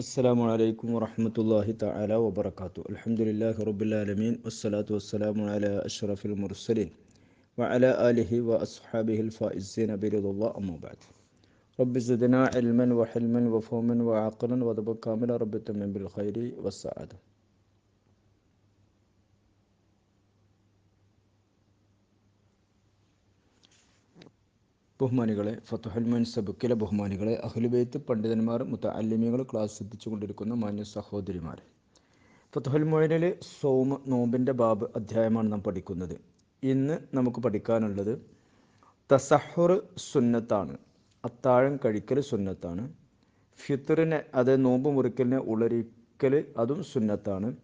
السلام عليكم ورحمة الله تعالى وبركاته. الحمد لله رب العالمين والصلاة والسلام على أشرف المرسلين وعلى آله وأصحابه الفائزين برضا الله. أما بعد رب زدنا علما وحلما وفهما وعقلا وضبط كاملا. رب تمن بالخير والسعادة. ബഹുമാനികളെ ഫത്തുഹൽ മൻസബുക്കിലെ ബഹുമാനികളെ അഹ്ലുബൈത്ത് പണ്ഡിതന്മാർ മുത്തല്ലിമികൾ ക്ലാസ് ശ്രദ്ധിച്ചുകൊണ്ടിരിക്കുന്ന മാന്യ സഹോദരിമാർ ഫത്തുഹൽ മൊയിനിൽ സോമ നോമ്പിന്റെ ബാബ് അധ്യായമാണ് നാം പഠിക്കുന്നത്. ഇന്ന് നമുക്ക് പഠിക്കാനുള്ളത് തസഹുർ സുന്നത്താണ്. അത്താഴം കഴിക്കൽ സുന്നത്താണ്. ഫിത്തറിനെ അത് നോമ്പ് മുറിക്കലിനെ ഉളരിക്കൽ അതും സുന്നത്താണ്.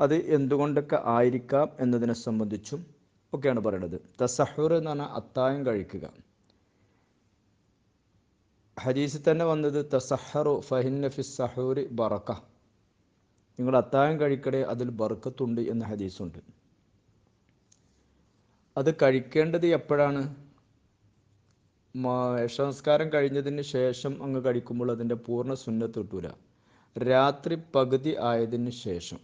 അത് എന്തുകൊണ്ടൊക്കെ ആയിരിക്കാം എന്നതിനെ സംബന്ധിച്ചും ഒക്കെയാണ് പറയുന്നത് തസഹുർ എന്ന് പറഞ്ഞാൽ അത്താഴം കഴിക്കുക. ഹദീസിൽ തന്നെ വന്നത് തസഹറു ഫഹിന്ന ഫി സഹൂരി ബറക്ക നിങ്ങൾ അത്താഴം കഴിക്കണേ അതിൽ ബർക്കത്തുണ്ട് എന്ന ഹദീസുണ്ട്. അത് കഴിക്കേണ്ടത് എപ്പോഴാണ്? സംസ്കാരം കഴിഞ്ഞതിന് ശേഷം അങ്ങ് കഴിക്കുമ്പോൾ അതിന്റെ പൂർണ സുന്നത്ത് കിട്ടൂല. രാത്രി പകുതി ആയതിന് ശേഷം.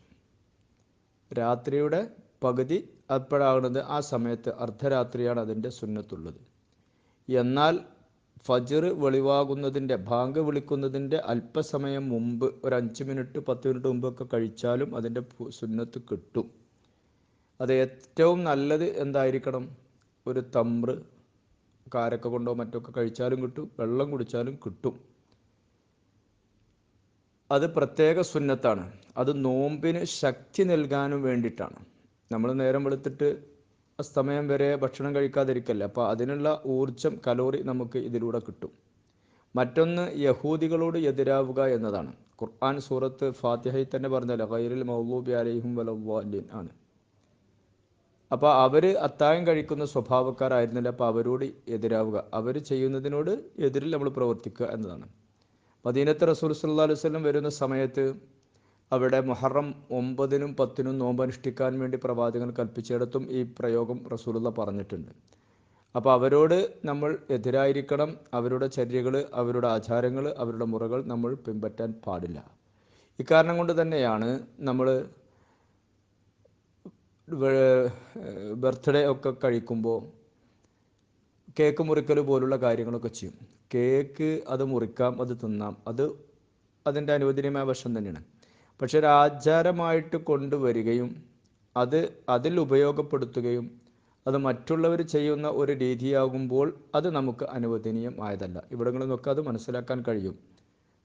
രാത്രിയുടെ പകുതി എപ്പോഴാകുന്നത് ആ സമയത്ത് അർദ്ധരാത്രിയാണ് അതിന്റെ സുന്നത്തുള്ളത്. എന്നാൽ ഫജർ വെളിവാകുന്നതിന്റെ ബാങ്ക് വിളിക്കുന്നതിന്റെ അല്പസമയം മുമ്പ് ഒരു അഞ്ച് മിനിറ്റ് പത്ത് മിനിറ്റ് മുമ്പൊക്കെ കഴിച്ചാലും അതിന്റെ സുന്നത്ത് കിട്ടും. അത് ഏറ്റവും നല്ലത് എന്തായിരിക്കണം? ഒരു തമ്പ്ര് കാരക്ക കൊണ്ടോ മറ്റൊക്കെ കഴിച്ചാലും കിട്ടും വെള്ളം കുടിച്ചാലും കിട്ടും. അത് പ്രത്യേക സുന്നത്താണ്. അത് നോമ്പിന് ശക്തി നൽകാനും വേണ്ടിയിട്ടാണ്. നമ്മൾ നേരം വെളുത്തിട്ട് സമയം വരെ ഭക്ഷണം കഴിക്കാതിരിക്കല്ല? അപ്പോൾ അതിനുള്ള ഊർജം കലോറി നമുക്ക് ഇതിലൂടെ കിട്ടും. മറ്റൊന്ന് യഹൂദികളോട് എതിരാവുക എന്നതാണ്. ഖുർആൻ സൂറത്ത് ഫാത്തിഹയിൽ തന്നെ പറഞ്ഞല്ലോ ഖൈറിൽ മൗലൂബി അലൈഹും വലവാലിൻ ആണ്. അപ്പോൾ അവർ അത്താഴം കഴിക്കുന്ന സ്വഭാവക്കാരായിരുന്നില്ല അപ്പോൾ അവരോട് എതിരാവുക. അവർ ചെയ്യുന്നതിനോട് എതിരിൽ നമ്മൾ പ്രവർത്തിക്കുക എന്നതാണ്. മദീനത്ത് റസൂൽ സല്ലാ അലൈവല്ലം വരുന്ന സമയത്ത് അവിടെ മുഹറം ഒമ്പതിനും പത്തിനും നോമ്പ് അനുഷ്ഠിക്കാൻ വേണ്ടി പ്രവാചകൻ കൽപ്പിച്ചിടത്തും ഈ പ്രയോഗം റസൂലുള്ള പറഞ്ഞിട്ടുണ്ട്. അപ്പോൾ അവരോട് നമ്മൾ എതിരായിരിക്കണം. അവരുടെ ചര്യകൾ അവരുടെ ആചാരങ്ങൾ അവരുടെ മുറകൾ നമ്മൾ പിൻപറ്റാൻ പാടില്ല. ഇക്കാരണം കൊണ്ട് തന്നെയാണ് നമ്മൾ ബർത്ത്ഡേ ഒക്കെ കഴിക്കുമ്പോൾ കേക്ക് മുറിക്കൽ പോലുള്ള കാര്യങ്ങളൊക്കെ ചെയ്യും. കേക്ക് അത് മുറിക്കാം അത് തിന്നാം. അത് അതിന്റെ അനുവദനീയമായ വശം തന്നെയാണ്. പക്ഷെ ഒരു ആചാരമായിട്ട് കൊണ്ടുവരികയും അത് അതിൽ ഉപയോഗപ്പെടുത്തുകയും അത് മറ്റുള്ളവർ ചെയ്യുന്ന ഒരു രീതിയാകുമ്പോൾ അത് നമുക്ക് അനുവദനീയം ആയതല്ല ഇവിടങ്ങളിൽ നിന്നൊക്കെ അത് മനസ്സിലാക്കാൻ കഴിയും.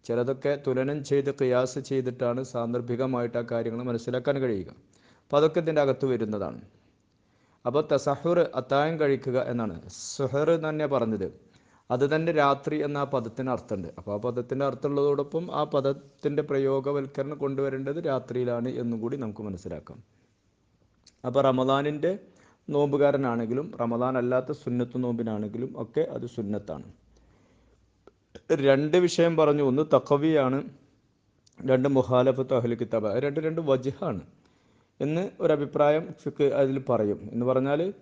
ചിലതൊക്കെ തുലനം ചെയ്ത് ക്രിയാസ് ചെയ്തിട്ടാണ് സാന്ദർഭികമായിട്ട് ആ കാര്യങ്ങൾ മനസ്സിലാക്കാൻ കഴിയുക. അപ്പോൾ അതൊക്കെ ഇതിന്റെ അകത്ത് വരുന്നതാണ്. അപ്പോൾ തസഹുർ അത്തായം കഴിക്കുക എന്നാണ്. സുഹർ തന്നെ പറഞ്ഞത്. അത് തന്നെ രാത്രി എന്ന ആ പദത്തിന് അർത്ഥമുണ്ട്. അപ്പോൾ ആ പദത്തിന്റെ അർത്ഥമുള്ളതോടൊപ്പം ആ പദത്തിന്റെ പ്രയോഗവൽക്കരണം കൊണ്ടുവരേണ്ടത് രാത്രിയിലാണ് എന്നും കൂടി നമുക്ക് മനസ്സിലാക്കാം. അപ്പോൾ റമദാനിന്റെ നോമ്പുകാരനാണെങ്കിലും റമദാൻ അല്ലാത്ത സുന്നത്ത് നോമ്പിനാണെങ്കിലും ഒക്കെ അത് സുന്നത്താണ്. രണ്ട് വിഷയം പറഞ്ഞു. ഒന്ന് തക്കവിയാണ് രണ്ട് മുഹാലഫത്ത് അഹ്ലു കിതാബ്. രണ്ട് രണ്ട് വജിഹാണ് എന്ന് ഒരു അഭിപ്രായം അതിൽ പറയും. എന്ന് പറഞ്ഞാൽ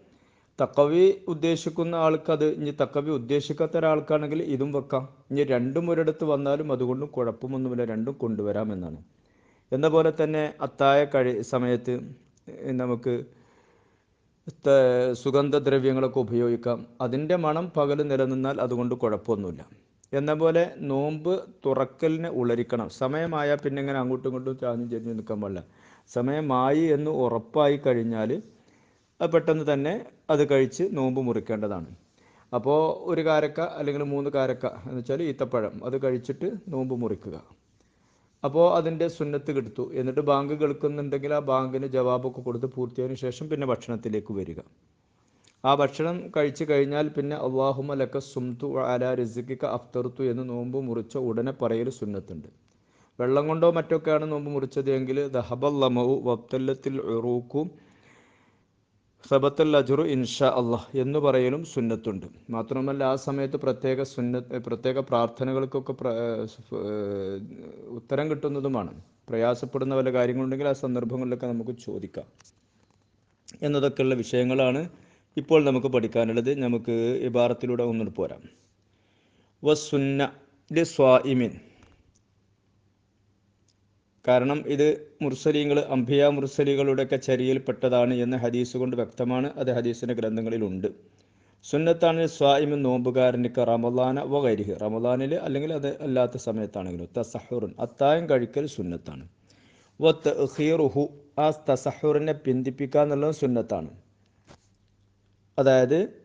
തക്കവി ഉദ്ദേശിക്കുന്ന ആൾക്കത് ഇനി തക്കവി ഉദ്ദേശിക്കാത്ത ഒരാൾക്കാണെങ്കിൽ ഇതും വെക്കാം. ഇനി രണ്ടും ഒരിടത്ത് വന്നാലും അതുകൊണ്ടും കുഴപ്പമൊന്നുമില്ല രണ്ടും കൊണ്ടുവരാം എന്നാണ്. എന്ന പോലെ തന്നെ അത്തായ കഴി സമയത്ത് നമുക്ക് സുഗന്ധദ്രവ്യങ്ങളൊക്കെ ഉപയോഗിക്കാം. അതിന്റെ മണം പകൽ നിലനിന്നാൽ അതുകൊണ്ട് കുഴപ്പമൊന്നുമില്ല. എന്ന പോലെ നോമ്പ് തുറക്കലിനെ ഉളരിക്കണം. സമയമായാൽ പിന്നെ ഇങ്ങനെ അങ്ങോട്ടും ഇങ്ങോട്ടും ചാഞ്ഞ് ചെരിഞ്ഞ് നിൽക്കാൻ പാടില്ല. സമയമായി എന്ന് ഉറപ്പായി കഴിഞ്ഞാൽ പെട്ടെന്ന് തന്നെ അത് കഴിച്ച് നോമ്പ് മുറിക്കേണ്ടതാണ്. അപ്പോൾ ഒരു കാരക്ക അല്ലെങ്കിൽ മൂന്ന് കാരക്ക എന്ന് വെച്ചാൽ ഈത്തപ്പഴം അത് കഴിച്ചിട്ട് നോമ്പ് മുറിക്കുക. അപ്പോൾ അതിന്റെ സുന്നത്ത് കെടുത്തു എന്നിട്ട് ബാങ്ക് കേൾക്കുന്നുണ്ടെങ്കിൽ ആ ബാങ്കിന് ജവാബൊക്കെ കൊടുത്ത് പൂർത്തിയായതിനു ശേഷം പിന്നെ ഭക്ഷണത്തിലേക്ക് വരിക. ആ ഭക്ഷണം കഴിച്ചു കഴിഞ്ഞാൽ പിന്നെ അള്ളാഹുമ ലക്ക സുംതു അല റിസിക്ക അഫ്തർത്തു എന്ന് നോമ്പ് മുറിച്ച ഉടനെ പറയൽ സുന്നത്തുണ്ട്. വെള്ളം കൊണ്ടോ മറ്റൊക്കെയാണ് നോമ്പ് മുറിച്ചത് എങ്കിൽ ദഹബല്ലമവും വത്തല്ലത്തിൽ ഉറൂക്കും സബത്തൽ അജുറു ഇൻഷാ അള്ളാഹ് എന്ന് പറയലും സുന്നത്തുണ്ട്. മാത്രമല്ല ആ സമയത്ത് പ്രത്യേക സുന്ന പ്രത്യേക പ്രാർത്ഥനകൾക്കൊക്കെ ഉത്തരം കിട്ടുന്നതുമാണ്. പ്രയാസപ്പെടുന്ന വല്ല കാര്യങ്ങളുണ്ടെങ്കിൽ ആ സന്ദർഭങ്ങളിലൊക്കെ നമുക്ക് ചോദിക്കാം. എന്നതൊക്കെയുള്ള വിഷയങ്ങളാണ് ഇപ്പോൾ നമുക്ക് പഠിക്കാനുള്ളത്. നമുക്ക് ഇബാറത്തിലൂടെ ഒന്നിട്ട് പോരാം. വസുന്ന സ്വാഇമിൻ കാരണം ഇത് മുർസലീങ്ങൾ അംബിയ മുർസലികളുടെയൊക്കെ ചരിയിൽപ്പെട്ടതാണ് എന്ന് ഹദീസ് കൊണ്ട് വ്യക്തമാണ്. അത് ഹദീസിന്റെ ഗ്രന്ഥങ്ങളിലുണ്ട്. സുന്നത്താണ് സ്വായിമ നോമ്പുകാരനിക്ക് റമദാന വകരിഹ് റമദാനിൽ അല്ലെങ്കിൽ അത് അല്ലാത്ത സമയത്താണെങ്കിലും തസഹുറുൻ അത്തായം കഴിക്കൽ സുന്നത്താണ്. വ തഹീറുഹു ആ തസഹുറിനെ പിന്തിപ്പിക്കുക എന്നുള്ളത് സുന്നത്താണ്. അതായത്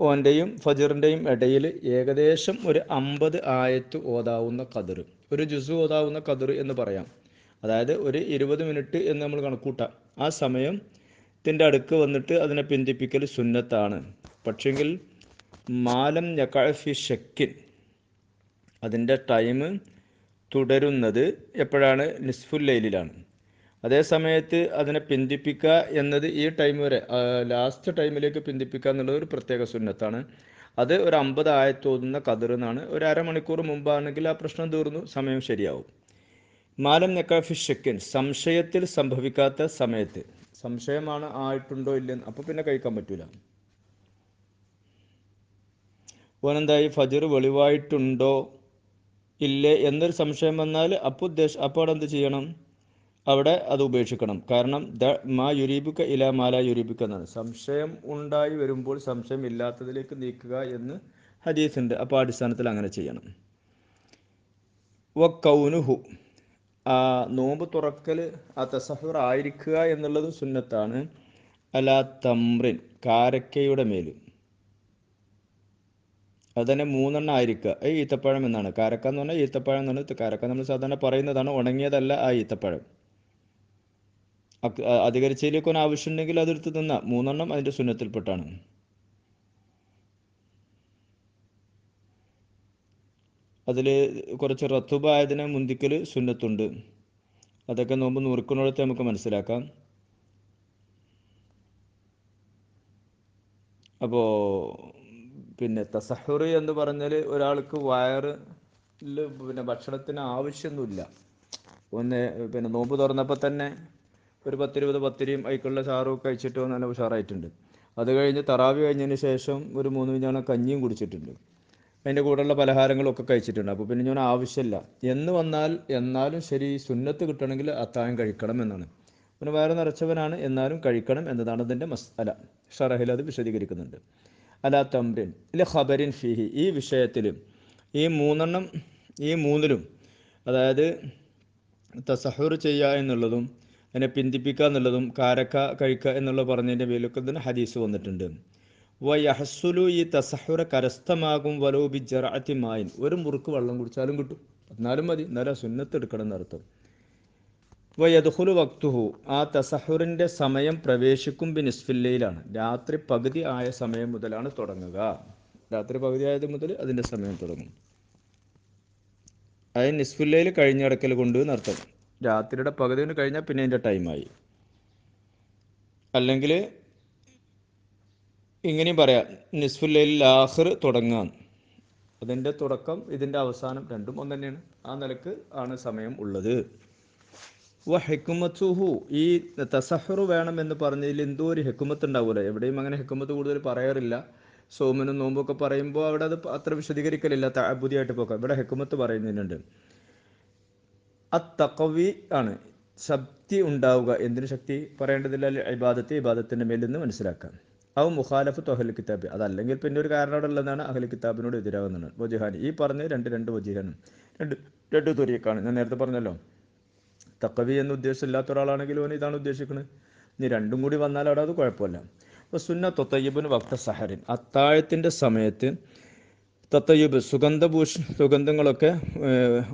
ഓന്റെയും ഫജറിന്റെയും ഇടയിൽ ഏകദേശം ഒരു അമ്പത് ആയത്ത് ഓതാവുന്ന കതിർ ഒരു ജുസു ഓതാവുന്ന കതിർ എന്ന് പറയാം. അതായത് ഒരു ഇരുപത് മിനിറ്റ് എന്ന് നമ്മൾ കണക്കൂട്ടാം. ആ സമയം ത്തിന്റെ അടുക്ക് വന്നിട്ട് അതിനെ പിന്തിപ്പിക്കൽ സുന്നത്താണ്. പക്ഷെങ്കിൽ മാലം ഞക്കാഫി ഷെക്കിൻ അതിന്റെ ടൈം തുടരുന്നത് എപ്പോഴാണ്? നിസ്ഫുൽ ലൈലിലാണ്. അതേ സമയത്ത് അതിനെ പിന്തിപ്പിക്കുക എന്നത് ഈ ടൈം വരെ ലാസ്റ്റ് ടൈമിലേക്ക് പിന്തിപ്പിക്കുക എന്നുള്ളത് ഒരു പ്രത്യേക സുന്നത്താണ്. അത് ഒരു അമ്പത് ആയത്തോതുന്ന കതിർ എന്നാണ്. ഒരു അരമണിക്കൂർ മുമ്പാണെങ്കിൽ ആ പ്രശ്നം തീർന്നു സമയം ശരിയാവും. മാലം നെക്കാഫി ഷെക്കിൻ സംശയത്തിൽ സംഭവിക്കാത്ത സമയത്ത്. സംശയമാണ് ആയിട്ടുണ്ടോ ഇല്ലെന്ന്. അപ്പോൾ പിന്നെ കഴിക്കാൻ പറ്റൂല. ഓനെന്തായി? ഫജർ വെളിവായിട്ടുണ്ടോ ഇല്ലേ എന്നൊരു സംശയം വന്നാൽ അപ്പോൾ ഉദ്ദേശം അപ്പോൾ അവിടെ എന്ത് ചെയ്യണം? അവിടെ അത് ഉപേക്ഷിക്കണം. കാരണം ദ മാ യുരീബിക്ക ഇല മാല യുരീബിക്ക എന്നാണ്. സംശയം ഉണ്ടായി വരുമ്പോൾ സംശയം ഇല്ലാത്തതിലേക്ക് നീക്കുക എന്ന് ഹദീസുണ്ട്. അപ്പോൾ അടിസ്ഥാനത്തിൽ അങ്ങനെ ചെയ്യണം. വ കൗനുഹു. ആ നോമ്പ് തുറക്കൽ ആ തസഹുർ ആയിരിക്കുക എന്നുള്ളതും സുന്നത്താണ്. അല തമ്രിൻ. കാരക്കയുടെ മേൽ അത് തന്നെ മൂന്നെണ്ണം ആയിരിക്കുക. ഈ ഈത്തപ്പഴം എന്നാണ്. കാരക്ക എന്ന് പറഞ്ഞാൽ ഈത്തപ്പഴം എന്നാണ്. കാരക്ക നമ്മൾ സാധാരണ പറയുന്നതാണ്. ഉണങ്ങിയതല്ല ആ ഈത്തപ്പഴം. അധികരിച്ചതിലേക്ക് ഒന്ന് ആവശ്യമുണ്ടെങ്കിൽ അതെടുത്ത് തിന്ന. മൂന്നെണ്ണം അതിന്റെ സുന്നത്തിൽപ്പെട്ടാണ്. അതിൽ കുറച്ച് റത്തുബായതിനെ മുന്തിക്കൽ സുന്നത്തുണ്ട്. അതൊക്കെ നോമ്പ് നുറുക്കുന്നിടത്ത് നമുക്ക് മനസ്സിലാക്കാം. അപ്പോൾ പിന്നെ തസഹുർ എന്ന് പറഞ്ഞാൽ ഒരാൾക്ക് വയറ് പിന്നെ ഭക്ഷണത്തിന് ആവശ്യമൊന്നുമില്ല. ഒന്ന് പിന്നെ നോമ്പ് തുറന്നപ്പോൾ തന്നെ ഒരു പത്തിരുപത് പത്തിരിയും അതിക്കുള്ള ചാറും കഴിച്ചിട്ട് നല്ല ഉഷാറായിട്ടുണ്ട്. അത് കഴിഞ്ഞ് തറാവി കഴിഞ്ഞതിന് ശേഷം ഒരു മൂന്ന് മിഞ്ഞാണ് കഞ്ഞിയും കുടിച്ചിട്ടുണ്ട്. അതിന്റെ കൂടെയുള്ള പലഹാരങ്ങളൊക്കെ കഴിച്ചിട്ടുണ്ട്. അപ്പോൾ പിന്നെ ഞാൻ ആവശ്യമില്ല. എന്ന് വന്നാൽ എന്നാലും ശരി സുന്നത്ത് കിട്ടണമെങ്കിൽ അത്താഴം കഴിക്കണം എന്നാണ്. പിന്നെ വയറ് നിറച്ചവനാണ് എന്നാലും കഴിക്കണം എന്നതാണ് അതിന്റെ മസ്അല ഷറഹിൽ അത് വിശദീകരിക്കുന്നുണ്ട്. അല തമ്രിൻ ഇല്ല ഖബരിൻ ഫിഹി. ഈ വിഷയത്തിലും ഈ മൂന്നെണ്ണം ഈ മൂന്നിലും അതായത് തസഹുർ ചെയ്യുക എന്നുള്ളതും അതിനെ പിന്തിപ്പിക്കുക എന്നുള്ളതും കാരക്ക കഴിക്കുക എന്നുള്ള പറഞ്ഞതിന്റെ പേരിലൊക്കെ തന്നെ ഹദീസ് വന്നിട്ടുണ്ട്. വയഹസുലു ഈ തസഹുറ കരസ്ഥമാകും വലോബി ജറാത്തി മായിൻ. ഒരു മുറുക്ക് വെള്ളം കുടിച്ചാലും കിട്ടും. എന്നാലും മതി. എന്നാലും സുന്നത്ത് എടുക്കണം എന്നർത്ഥം വയദുഹുലു വക്തുഹു. ആ തസഹുറിന്റെ സമയം പ്രവേശിക്കും ബി നിസ്ഫില്ലയിലാണ് രാത്രി പകുതി ആയ സമയം മുതലാണ് തുടങ്ങുക. രാത്രി പകുതി ആയത് മുതൽ അതിന്റെ സമയം തുടങ്ങും. അത് നിസ്ഫുല്ലയിൽ കഴിഞ്ഞടക്കൽ കൊണ്ട് എന്നർത്ഥം രാത്രിയുടെ പകുതി കഴിഞ്ഞാൽ പിന്നെ അതിന്റെ ടൈമായി അല്ലെങ്കിൽ ഇങ്ങനെയും പറയാം നിസ്ഫുല്ലയിൽ ലാഹർ തുടങ്ങാം. അതിന്റെ തുടക്കം ഇതിന്റെ അവസാനം രണ്ടും ഒന്ന് തന്നെയാണ് ആ നിലയ്ക്ക് ആണ് സമയം ഉള്ളത്. ഹെക്കുമത്തുഹു ഈ തസഹറു വേണമെന്ന് പറഞ്ഞതിൽ എന്തോ ഒരു ഹെക്കുമത്ത് ഉണ്ടാവില്ല എവിടെയും അങ്ങനെ ഹെക്കുമത്ത് കൂടുതൽ പറയാറില്ല. സോമനും നോമ്പൊക്കെ പറയുമ്പോൾ അവിടെ അത് അത്ര വിശദീകരിക്കലില്ല. താബുദിയായിട്ട് പോക്കാം. ഇവിടെ ഹെക്കുമത്ത് പറയുന്നതിനുണ്ട്. അത്തക്കവി ആണ്. ശക്തി ഉണ്ടാവുക എന്തിനു ശക്തി പറയേണ്ടതില്ല. ഇബാദത്തെ ഇബാദത്തിന്റെ മേലിൽ നിന്ന് മനസ്സിലാക്കാം. അവ മുഖാലഫ് തൊഹൽ കിതാബ്. അതല്ലെങ്കിൽ പിന്നെ ഒരു കാരണം അവിടെ ഉള്ളതാണ് അഹൽ കിതാബിനോട് എതിരാകുന്നതാണ്. വജിഹാൻ. ഈ പറഞ്ഞ രണ്ട് രണ്ട് വജിഹാനും രണ്ട് രണ്ട് തുരിയക്കാണ്. ഞാൻ നേരത്തെ പറഞ്ഞല്ലോ. തക്കവി എന്ന ഉദ്ദേശമില്ലാത്ത ഒരാളാണെങ്കിൽ ഓൻ ഇതാണ് ഉദ്ദേശിക്കുന്നത് ഇനി രണ്ടും കൂടി വന്നാൽ അവിടെ അത് കുഴപ്പമില്ല. അപ്പോൾ സുന്ന തൊത്തയ്യബിന് വക്ത സഹറിൻ അത്താഴത്തിന്റെ സമയത്ത് തത്തയ്യബ് സുഗന്ധഭൂഷ സുഗന്ധങ്ങളൊക്കെ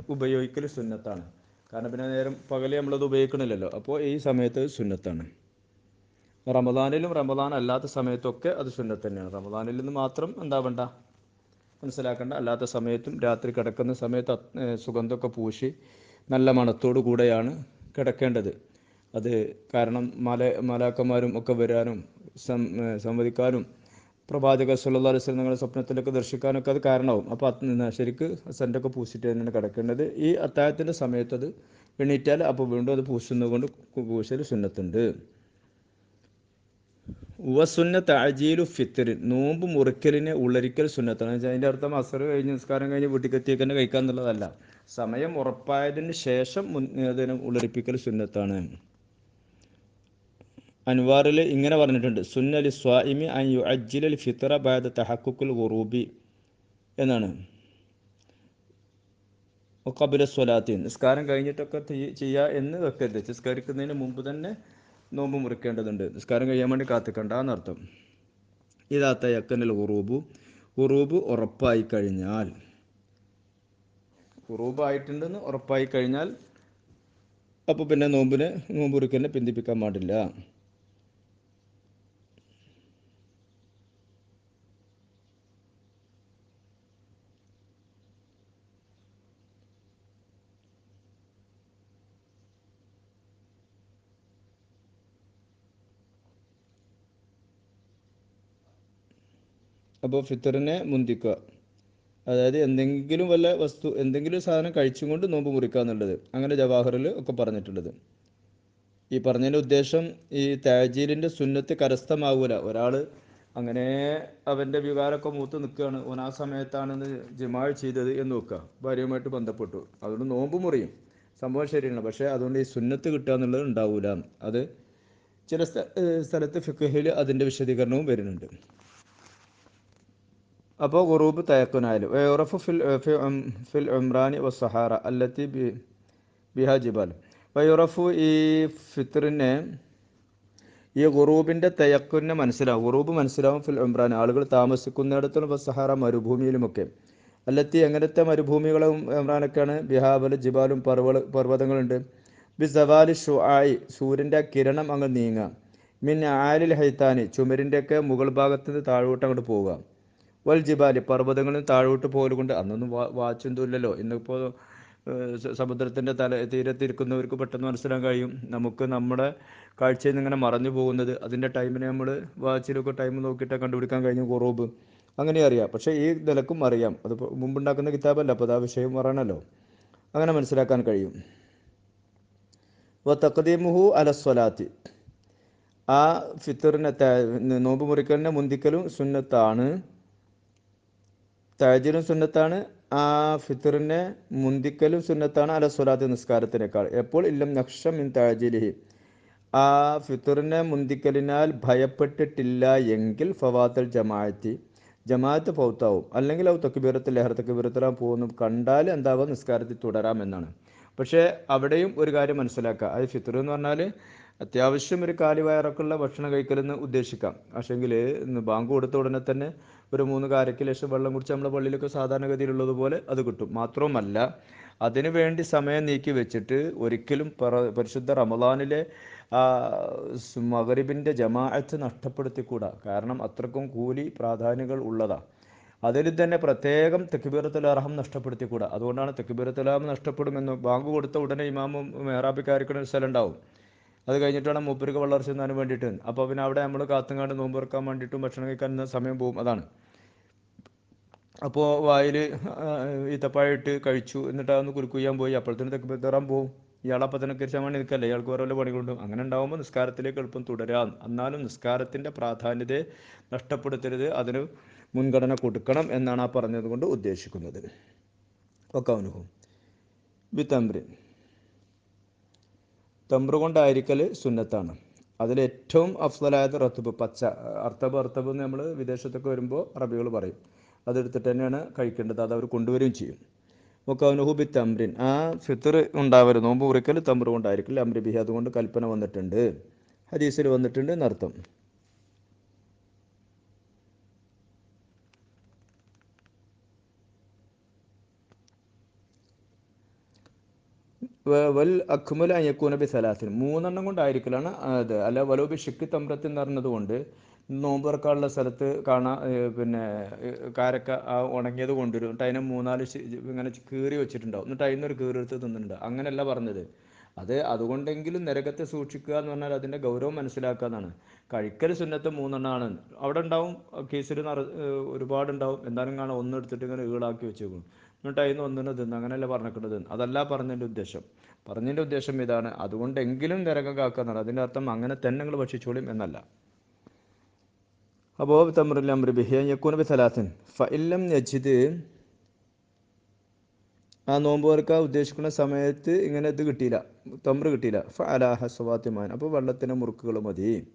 ഉപയോഗിക്കൽ സുന്നത്താണ്. കാരണം പിന്നെ നേരം പകലേ നമ്മളത് ഉപയോഗിക്കണില്ലല്ലോ. അപ്പോൾ ഈ സമയത്ത് സുന്നത്താണ്. റമദാനിലും റമദാൻ അല്ലാത്ത സമയത്തൊക്കെ അത് സുന്നത്ത് തന്നെയാണ്. റമദാനിൽ നിന്ന് മാത്രം എന്താ എന്താവണ്ട? മനസ്സിലാക്കേണ്ട. അല്ലാത്ത സമയത്തും രാത്രി കിടക്കുന്ന സമയത്ത് സുഗന്ധമൊക്കെ പൂശി നല്ല മണത്തോടു കൂടെയാണ് കിടക്കേണ്ടത്. അത് കാരണം മല മലാക്കന്മാരും ഒക്കെ വരാനും സംവദിക്കാനും പ്രവാചക സല്ലാ അലൈഹി സ്വലം നിങ്ങളുടെ സ്വപ്നത്തിലൊക്കെ ദർശിക്കാനൊക്കെ അത് കാരണമാവും. അപ്പോൾ ശരിക്ക് സെന്റൊക്കെ പൂശിട്ട് തന്നെയാണ് കിടക്കേണ്ടത്. ഈ അത്താഴത്തിന്റെ സമയത്ത് അത് എണീറ്റാൽ അപ്പോൾ വീണ്ടും അത് പൂശുന്നത് കൊണ്ട് സുന്നത്തുണ്ട്. ഉവസുന്ന താജീലു ഫിത്തർ നോമ്പ് മുറിക്കലിനെ ഉള്ളരിക്കൽ സുന്നത്താണ്. അതിന്റെ അർത്ഥം അസർ കഴിഞ്ഞ് നിസ്കാരം കഴിഞ്ഞ് വീട്ടിക്കെത്തിയൊക്കെ തന്നെ കഴിക്കുക എന്നുള്ളതല്ല സമയം ഉറപ്പായതിന് ശേഷം മുൻ അതിനെ ഉള്ളരിപ്പിക്കൽ സുന്നത്താണ്. അൻവാറിൽ ഇങ്ങനെ പറഞ്ഞിട്ടുണ്ട്. സുന്നലി സ്വാഇമി അൻ യു അജ്ജിലൽ ഫിത്ര ബാദ തഹക്കുൽ ഖുറൂബി എന്നാണ് കബുല സ്വലാത്തി നിസ്കാരം കഴിഞ്ഞിട്ടൊക്കെ ചെയ്യുക എന്ന് വെക്കരുത് നിസ്കരിക്കുന്നതിന് മുമ്പ് തന്നെ നോമ്പ് മുറിക്കേണ്ടതുണ്ട്. നിസ്കാരം കഴിയാൻ വേണ്ടി കാത്തിക്കണ്ട എന്നർത്ഥം. ഇതാത്ത യക്കനൽ ഉറൂബു ഉറൂബ് ഉറപ്പായി കഴിഞ്ഞാൽ. ഉറൂബായിട്ടുണ്ടെന്ന് ഉറപ്പായി കഴിഞ്ഞാൽ അപ്പോൾ പിന്നെ നോമ്പിനെ നോമ്പ് മുറിക്കലിനെ പിന്തിപ്പിക്കാൻ പാടില്ല. അപ്പോൾ ഫിത്തറിനെ മുന്തിക്കുക. അതായത് എന്തെങ്കിലും വല്ല വസ്തു എന്തെങ്കിലും സാധനം കഴിച്ചും കൊണ്ട് നോമ്പ് മുറിക്കുക എന്നുള്ളത്. അങ്ങനെ ജവാഹറിൽ ഒക്കെ പറഞ്ഞിട്ടുള്ളത്. ഈ പറഞ്ഞതിന്റെ ഉദ്ദേശം ഈ താജീലിന്റെ സുന്നത്ത് കരസ്ഥമാകൂല ഒരാൾ അങ്ങനെ അവന്റെ വികാരമൊക്കെ മൂത്ത് നിൽക്കുകയാണ്. ഓൻ ആ സമയത്താണെന്ന് ജിമാഴ് ചെയ്തത് എന്ന് നോക്കുക. ഭാര്യയുമായിട്ട് ബന്ധപ്പെട്ടു. അതുകൊണ്ട് നോമ്പ് മുറിയും. സംഭവം ശരിയാണ് പക്ഷേ അതുകൊണ്ട് ഈ സുന്നത്ത് കിട്ടുക എന്നുള്ളത് ഉണ്ടാവില്ല അത് ചില സ്ഥലത്ത് ഫിഖഹിൽ അതിന്റെ വിശദീകരണവും വരുന്നുണ്ട്. അപ്പോൾ ഖുറൂബ് തയക്കുനായാലും വയുറഫു ഫിൽ ഫിൽ ഉംറാനി വ സഹാറ അല്ലത്തി ബി ബിഹാ ജിബാൽ വയുറഫു ഈ ഫിത്തറിനെ ഈ ഗുറൂബിന്റെ തയക്കുനെ മനസ്സിലാവും. ഗുറൂബ് മനസ്സിലാവും ഫിൽ ഉംറാൻ ആളുകൾ താമസിക്കുന്നിടത്തും വ സഹാറ മരുഭൂമിയിലുമൊക്കെ. അല്ലത്തി എങ്ങനത്തെ മരുഭൂമികളും ഉംറാനൊക്കെയാണ് ബിഹാബൽ ജിബാലും പർവ പർവതങ്ങളുണ്ട്. ബി സവാലി ഷുആയി സൂര്യന്റെ കിരണം അങ്ങ് നീങ്ങുക മിൻ ആലിൽ ഹൈത്താനി ചുമരിന്റെയൊക്കെ മുകൾ ഭാഗത്ത് നിന്ന് താഴോട്ട് അങ്ങോട്ട് പോവുക വൽ ജിബാലി പർവതങ്ങളിൽ താഴോട്ട് പോലുകൊണ്ട് അന്നൊന്നും വാച്ചൊന്നും ഇല്ലല്ലോ ഇന്നിപ്പോൾ സമുദ്രത്തിന്റെ തല തീരത്തിരിക്കുന്നവർക്ക് പെട്ടെന്ന് മനസ്സിലാൻ കഴിയും. നമുക്ക് നമ്മുടെ കാഴ്ചയിൽ നിന്ന് ഇങ്ങനെ മറഞ്ഞു പോകുന്നത് അതിന്റെ ടൈമിനെ നമ്മൾ വാച്ചിലൊക്കെ ടൈം നോക്കിയിട്ട് കണ്ടുപിടിക്കാൻ കഴിഞ്ഞു കുറവ് അങ്ങനെ അറിയാം. പക്ഷേ ഈ നിലക്കും അറിയാം. അത് മുമ്പുണ്ടാക്കുന്ന കിതാബല്ല. അപ്പോൾ അത് ആ വിഷയം പറയണല്ലോ. അങ്ങനെ മനസ്സിലാക്കാൻ കഴിയും. വ തക്കദീമുഹു അലസ്വലാത്തി ആ ഫിത്തറിനെ നോമ്പ് മുറിക്കലിനെ മുന്തിക്കലും സുന്നത്താണ്. താജീലും സുന്നത്താണ് ആ ഫിത്തറിനെ മുന്തിക്കലും സുന്നത്താണ് അല സ്വലാത്ത് നിസ്കാരത്തിനേക്കാൾ. എപ്പോൾ? ഇല്ലം നക്ഷം ഇൻ തഹജീലിഹി ആ ഫിത്തറിനെ മുന്തിക്കലിനാൽ ഭയപ്പെട്ടിട്ടില്ല എങ്കിൽ ഫവാത്തൽ ജമാഅത്തി. ജമാഅത്ത് ഫൗത്താവും. അല്ലെങ്കിൽ അവ തക്കുബീറത്തിൽ ലഹർ തക്കുബീറത്തിലാൻ പോകുന്നു. കണ്ടാൽ എന്താവും? നിസ്കാരത്തിൽ തുടരാമെന്നാണ്. പക്ഷേ അവിടെയും ഒരു കാര്യം മനസ്സിലാക്കുക. അത് ഫിത്തർ എന്ന് പറഞ്ഞാൽ അത്യാവശ്യം ഒരു കാലി വയറൊക്കെയുള്ള ഭക്ഷണം കഴിക്കലെന്ന് ഉദ്ദേശിക്കാം. പക്ഷേങ്കിൽ ബാങ്ക് കൊടുത്ത ഉടനെ തന്നെ ഒരു മൂന്ന് കാരക്ക് ലക്ഷം വെള്ളം കുടിച്ച് നമ്മുടെ പള്ളിയിലൊക്കെ സാധാരണഗതിയിലുള്ളതുപോലെ അത് കിട്ടും. മാത്രവുമല്ല അതിനു വേണ്ടി സമയം നീക്കി വെച്ചിട്ട് ഒരിക്കലും പരിശുദ്ധ റമദാനിലെ മകരിബിന്റെ ജമാഅത്ത് നഷ്ടപ്പെടുത്തിക്കൂടാ. കാരണം അത്രക്കും കൂലി പ്രാധാന്യങ്ങൾ ഉള്ളതാ. അതിൽ തന്നെ പ്രത്യേകം തെക്കുബീറത്തുലാഹം നഷ്ടപ്പെടുത്തിക്കൂടാ. അതുകൊണ്ടാണ് തെക്കുബീറത്തുലാഹം നഷ്ടപ്പെടുമെന്ന് ബാങ്ക് കൊടുത്ത ഉടനെ ഇമാമും മേറാബിക്കാരിക്കുന്ന ഒരു സ്ഥലം ഉണ്ടാവും. അത് കഴിഞ്ഞിട്ടാണ് മൂപ്പർക്ക് വളർച്ച തിന്നാനും വേണ്ടിയിട്ട്. അപ്പോൾ പിന്നെ അവിടെ നമ്മൾ കാത്തുങ്ങാണ്ട് നോമ്പ് തുറക്കാൻ വേണ്ടിയിട്ടും ഭക്ഷണം കഴിക്കാൻ സമയം പോകും. അതാണ്. അപ്പോൾ വായിൽ ഈത്തപ്പായിട്ട് കഴിച്ചു. എന്നിട്ട് അതൊന്ന് കുരുക്കുയ്യാൻ പോയി. അപ്പോഴത്തേന് തെക്ക് തെറാൻ പോകും ഇയാളപ്പം തന്നെ കിരിച്ചാൻ വേണ്ടി നിൽക്കല്ലേ? ഇയാൾക്ക് വേറെ വല്ല പണികളുണ്ടും. അങ്ങനെ ഉണ്ടാകുമ്പോൾ നിസ്കാരത്തിലേക്ക് എളുപ്പം തുടരാം. എന്നാലും നിസ്കാരത്തിന്റെ പ്രാധാന്യതയെ നഷ്ടപ്പെടുത്തരുത്. അതിന് മുൻഗണന കൊടുക്കണം എന്നാണ് ആ പറഞ്ഞത് കൊണ്ട് ഉദ്ദേശിക്കുന്നത്. ഒക്കെ അനുഭവം ബി തമ്പ്രി കൊണ്ടായിരിക്കൽ സുന്നത്താണ്. അതിൽ ഏറ്റവും അഫ്സലായത് റത്തുബ് പച്ച അർത്തബ് അർത്തബ് എന്ന് നമ്മൾ വിദേശത്തൊക്കെ വരുമ്പോൾ അറബികൾ പറയും. അതെടുത്തിട്ട് തന്നെയാണ് കഴിക്കേണ്ടത് അത് അവർ കൊണ്ടുവരികയും ചെയ്യും. മുക്കൗനുഹുബി തമ്രിൻ ആ ഫിത്തർ ഉണ്ടാവരുത് നോമ്പ് കുറിക്കൽ തമ്പ്ര കൊണ്ടായിരിക്കില്ല അമ്രി ബിഹി അതുകൊണ്ട് കൽപ്പന വന്നിട്ടുണ്ട്. ഹദീസിൽ വന്നിട്ടുണ്ട് എന്നർത്ഥം. വൽ അഖ്മുൽ അയക്കൂനബി സലാസിൻ മൂന്നെണ്ണം കൊണ്ടായിരിക്കലാണ് അത്. അല്ല വലോബി ഷിക്ക് തമ്രത്തിൽ എന്ന് പറഞ്ഞത് കൊണ്ട് നോമ്പ് തുറക്കാനുള്ള സ്ഥലത്ത് കാണാൻ പിന്നെ കാരക്ക ഉണങ്ങിയത് കൊണ്ടുവരും. എന്നിട്ട് അതിനെ മൂന്നാൽ ഇങ്ങനെ കീറി വെച്ചിട്ടുണ്ടാവും. എന്നിട്ട് അതിൽ കീറി എടുത്ത് തിന്നുന്നുണ്ട്. അങ്ങനെയല്ല പറഞ്ഞത്. അത് അതുകൊണ്ടെങ്കിലും നരകത്തെ സൂക്ഷിക്കുക എന്ന് പറഞ്ഞാൽ അതിന്റെ ഗൗരവം മനസ്സിലാക്കുക എന്നാണ്. കഴിക്കൽ സുന്നത്ത് മൂന്നെണ്ണമാണ് അവിടെ ഉണ്ടാവും കേസിൽ നിറ ഒരുപാടുണ്ടാവും. എന്തായാലും കാണാം. ഒന്നെടുത്തിട്ട് ഇങ്ങനെ ഈളാക്കി വെച്ചേക്കും. എന്നിട്ട് അതിന് ഒന്നിനെ തിന്ന് അങ്ങനെയല്ല പറഞ്ഞിട്ടുള്ളത് അതല്ല പറഞ്ഞതിന്റെ ഉദ്ദേശം. പറഞ്ഞതിന്റെ ഉദ്ദേശം ഇതാണ്. അതുകൊണ്ടെങ്കിലും നരകം കാക്കുക അതിന്റെ അർത്ഥം അങ്ങനെ തന്നെ നിങ്ങൾ ഭക്ഷിച്ചോളും എന്നല്ല. അപ്പോൾ തമ്രിൽ അമ്രി ബിഹി യക്കൂന ബി ആ ഉദ്ദേശിക്കുന്ന സമയത്ത് ഇങ്ങനെ ഇത് കിട്ടിയില്ല. തമ്ര കിട്ടിയില്ല. ഫ അലാഹ സ്വാത്യമാൻ അപ്പോൾ വെള്ളത്തിന്റെ മുറുക്കുകൾ മതി.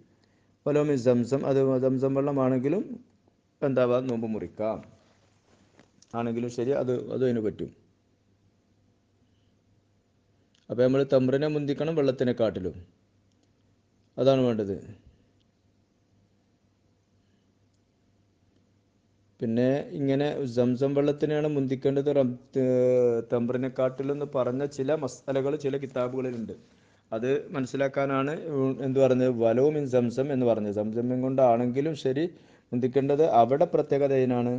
ഫലോമി സംസം അത് സംസം വെള്ളമാണെങ്കിലും എന്താവാ? നോമ്പ് മുറിക്കാം. ആണെങ്കിലും ശരി അത് അത് അതിന് പറ്റും. അപ്പോൾ നമ്മൾ തമ്പ്രനെ മുന്തിക്കണം വെള്ളത്തിനെ കാട്ടിലും. അതാണ് വേണ്ടത്. പിന്നെ ഇങ്ങനെ സംസം വെള്ളത്തിനെയാണ് മുന്തിക്കേണ്ടത് റം തമ്രിനെക്കാട്ടിലെന്ന് പറഞ്ഞ ചില മസാലകൾ ചില കിതാബുകളിലുണ്ട്. അത് മനസ്സിലാക്കാനാണ് എന്ത് പറഞ്ഞത്? വലവും ഇൻ സംസം എന്ന് പറഞ്ഞത്. സംസമ്യം കൊണ്ടാണെങ്കിലും ശരി മുന്തിക്കേണ്ടത് അവിടെ പ്രത്യേകത ഇതിനാണ്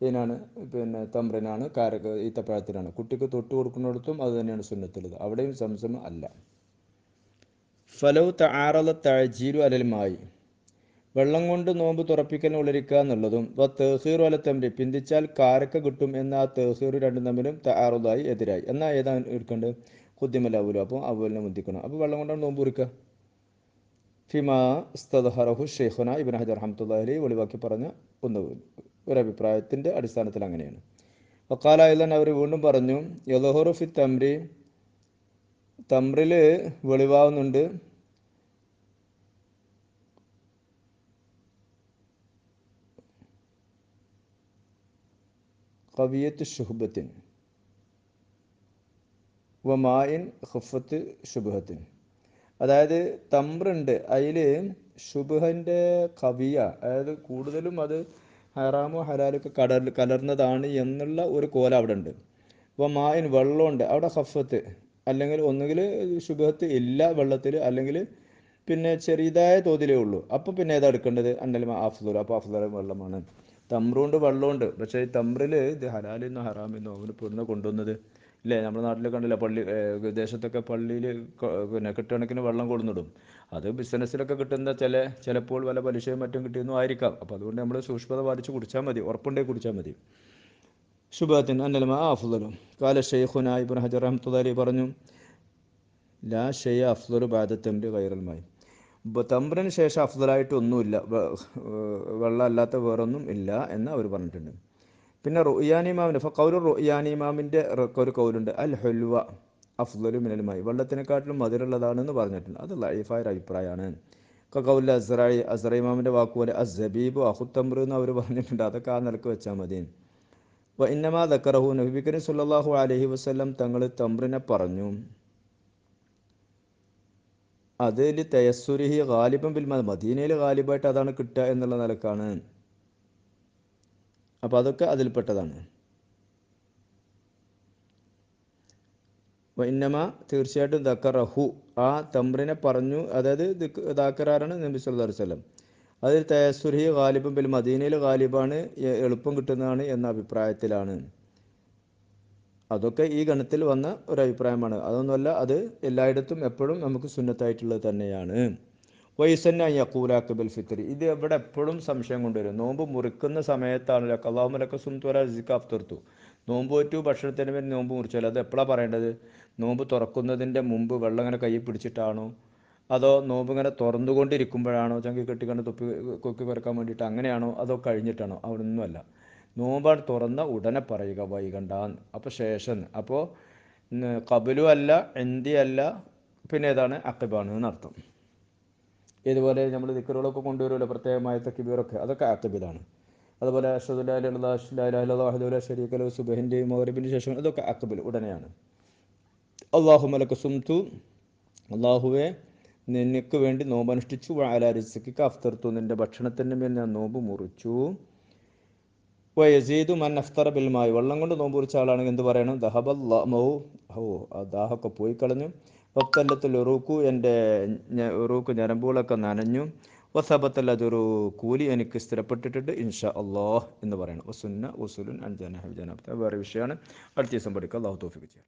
ഇതിനാണ് പിന്നെ തമ്പ്രനാണ് കാരക ഈത്തപ്പഴത്തിനാണ്. കുട്ടിക്ക് തൊട്ട് കൊടുക്കുന്നിടത്തും അത് തന്നെയാണ് സുന്നത്തുള്ളത്. അവിടെയും സംസം അല്ല. ഫലവ് താറല തഴജീരു അലലുമായി വെള്ളം കൊണ്ട് നോമ്പ് തുറപ്പിക്കൽ ഉളരിക്കുക എന്നുള്ളതും വ തേഹീർ വല തമ്പ്രി പിന്തിച്ചാൽ കാരക്ക കിട്ടും എന്ന ആ തേഹീർ രണ്ടും തമ്മിലും താറുതായി എതിരായി. എന്നാൽ ഏതാണ് എടുക്കേണ്ടത്? കുദ്യമല്ല അവലും അപ്പോൾ അവലിനെ മുന്തിക്കണം. അപ്പോൾ വെള്ളം കൊണ്ടാണ് നോമ്പ് കുറിക്കുക ഫിമാ സ്തഹറഹു ഷെയ്ഖുന ഇബിൻ ഹജർ റഹ്മത്തുള്ളി ഒളിവാക്കി പറഞ്ഞ ഒന്ന് ഒരഭിപ്രായത്തിന്റെ അടിസ്ഥാനത്തിൽ അങ്ങനെയാണ്. വക്കാലായതൻ അവർ വീണ്ടും പറഞ്ഞു യലഹോറുഫി തമ്രി തമ്രിൽ വെളിവാകുന്നുണ്ട് കവിയത്ത് ഷുഹബത്തിൻ വമായിൻ ഹുഫത്ത് ഷുബഹത്തിൻ അതായത് തമ്രുണ്ട് അതിൽ ഷുബഹന്റെ കവിയ അതായത് കൂടുതലും അത് ഹറാമോ ഹലാലൊക്കെ കടൽ കലർന്നതാണ് എന്നുള്ള ഒരു കോല അവിടെ ഉണ്ട് അപ്പോൾ മായിൻ വെള്ളമുണ്ട് അവിടെ ഹഫത്ത് അല്ലെങ്കിൽ ഒന്നുകിൽ ശുഭത്ത് ഇല്ല വെള്ളത്തിൽ അല്ലെങ്കിൽ പിന്നെ ചെറിയതായ തോതിലേ ഉള്ളൂ. അപ്പോൾ പിന്നെ ഏതാ എടുക്കേണ്ടത്? അന്നലും ആഫ്ദുൽ അപ്പോൾ ആഫ്ദുൽ വെള്ളമാണ്. തമ്രുണ്ട് വെള്ളമുണ്ട് പക്ഷേ ഈ തമ്രിൽ ഇത് ഹലാലിന്നോ ഹറാമിന്നോ അവന് പെടുന്ന കൊണ്ടുവന്നത് ഇല്ലേ നമ്മുടെ നാട്ടിലൊക്കെ കണ്ടില്ല പള്ളി വിദേശത്തൊക്കെ പള്ളിയിൽ പിന്നെ കെട്ടുകണക്കിന് വെള്ളം കൊടുന്നിടും. അത് ബിസിനസ്സിലൊക്കെ കിട്ടുന്ന ചില ചിലപ്പോൾ വല്ല പലിശയും മറ്റും കിട്ടിയെന്നും ആയിരിക്കാം. അപ്പോൾ അതുകൊണ്ട് നമ്മൾ സൂക്ഷ്മത പാലിച്ച് കുടിച്ചാൽ മതി ഉറപ്പുണ്ടെങ്കിൽ കുടിച്ചാൽ മതി. ശുഭാത്തിൻ അന്നലമ അഫ്ലലും കാല ഷെയ്ഖുന ഇബ്ൻ ഹജർ റഹ്മത്തുള്ളി പറഞ്ഞു ലാ ഷെയ്യ അഫ്ലു ബാദത്തമ്രി കൈറൽമായി തമ്പ്രന് ശേഷം അഫ്ലായിട്ടൊന്നുമില്ല ഒന്നുമില്ല. വെള്ളം അല്ലാത്ത വേറൊന്നും ഇല്ല എന്ന് അവർ പറഞ്ഞിട്ടുണ്ട്. പിന്നെ റുയാനി ഇമാമിന്റെ ഇപ്പോൾ കൗരു റുയാനി ഒരു കൗലുണ്ട് അൽ ഹുൽവ അഫ്ദലു മിനലുമായി വെള്ളത്തിനെക്കാട്ടിലും മധുരമുള്ളതാണെന്ന് പറഞ്ഞിട്ടുണ്ട്. അത് ലൈഫായ ഒരു അഭിപ്രായമാണ്. കൗല അസറായി അസ്ര ഇമാമിന്റെ വാക്കുപോലെ അസബീബ് അഹുത്തമ്രു എന്ന് അവർ പറഞ്ഞിട്ടുണ്ട്. അതൊക്കെ ആ നിലയ്ക്ക് വെച്ചാൽ മതി. വ ഇന്നമാ ദക്കറഹു നബി കരീം സല്ലല്ലാഹു അലൈഹി വസല്ലം തങ്ങൾ തമ്രിനെ പറഞ്ഞു. അതിൽ തയസ്സുരിഹി ഗാലിബൻ ബിൽ മദീനയിൽ ഗാലിബായിട്ട് അതാണ് കിട്ടുക എന്നുള്ള നിലക്കാണ്. അപ്പോൾ അതൊക്കെ അതിൽപ്പെട്ടതാണ്. ഇന്നമ തീർച്ചയായിട്ടും ദക്കറഹു. ആ തമ്രിനെ പറഞ്ഞു അതായത് ദാക്കറാറാണ് നബി സല്ലു വസല്ലം. അതിൽ തയസുരി ഗാലിബും പിന്നെ മദീനയിൽ ഗാലിബാണ് എളുപ്പം കിട്ടുന്നതാണ് എന്ന അഭിപ്രായത്തിലാണ്. അതൊക്കെ ഈ ഗണത്തിൽ വന്ന ഒരു അഭിപ്രായമാണ് അതൊന്നുമല്ല അത് എല്ലായിടത്തും എപ്പോഴും നമുക്ക് സുന്നത്തായിട്ടുള്ളത് തന്നെയാണ്. വൈസന്ന യക്കൂലാക്കബിൽ ഫിത്രി. ഇത് ഇവിടെ എപ്പോഴും സംശയം കൊണ്ടുവരും. നോമ്പ് മുറിക്കുന്ന സമയത്താണല്ലോ കലാമലൊക്കെ സുംത്വര തീർത്തു നോമ്പ് പോറ്റു ഭക്ഷണത്തിന് വേണ്ടി നോമ്പ് മുറിച്ചാൽ അത് എപ്പോഴാണ് പറയേണ്ടത്? നോമ്പ് തുറക്കുന്നതിന്റെ മുമ്പ് വെള്ളം ഇങ്ങനെ കൈ പിടിച്ചിട്ടാണോ? അതോ നോമ്പ് ഇങ്ങനെ തുറന്നുകൊണ്ടിരിക്കുമ്പോഴാണോ ചങ്കി കെട്ടിക്കൊണ്ട് തൊപ്പി കൊക്കി കുറയ്ക്കാൻ വേണ്ടിയിട്ട് അങ്ങനെയാണോ? അതോ കഴിഞ്ഞിട്ടാണോ? അവിടെ ഒന്നുമല്ല നോമ്പാണ് തുറന്ന ഉടനെ പറയുക വൈകണ്ടാന്ന്. അപ്പോൾ ശേഷം അപ്പോൾ കബലു അല്ല എന്തി അല്ല പിന്നെ ഏതാണ്? അക്കിബാണ് എന്നർത്ഥം. ഇതുപോലെ നമ്മൾ ദിക്കറുകളൊക്കെ കൊണ്ടുവരുമല്ലോ പ്രത്യേകമായ തക്കിബീറൊക്കെ അതൊക്കെ അക്കിബിലാണ് അതുപോലെ അഷദുല്ലാഹുല ഷരീഖലോ സുബഹിന്റെയും മൗരബിന്റെ ശേഷം അതൊക്കെ അക്കബിൽ ഉടനെയാണ്. അള്ളാഹു മലക്ക് സുംതു അള്ളാഹുവെ നിനക്ക് വേണ്ടി നോമ്പനുഷ്ഠിച്ചു അലാരിസിക്ക് അഫ്തർത്തു നിന്റെ ഭക്ഷണത്തിന്റെ മേൽ ഞാൻ നോമ്പ് മുറിച്ചു. വയസീദു മൻ അഫ്തറ ബിൽമായി വെള്ളം കൊണ്ട് നോമ്പ് മുറിച്ച ആളാണെങ്കിൽ എന്ത് പറയണം? ദഹബ് ഓ ആ ദാഹമൊക്കെ പോയി കളഞ്ഞു. വക്തല്ലത്തിൽ ഉറൂക്കു എന്റെ ഉറൂക്ക് ഞരമ്പുകളൊക്കെ നനഞ്ഞു. വസബത്തല്ല അതൊരു കൂലി എനിക്ക് സ്ഥിരപ്പെട്ടിട്ടുണ്ട് ഇൻഷാ അള്ളാഹ് എന്ന് പറയണം വസുന്ന വസുലുൻ അൻജന ഹജന വേറെ വിഷയമാണ്. അടുത്ത ദിവസം പഠിക്കുക അള്ളാഹു തോഫിക്ക് ചെയ്യട്ടെ.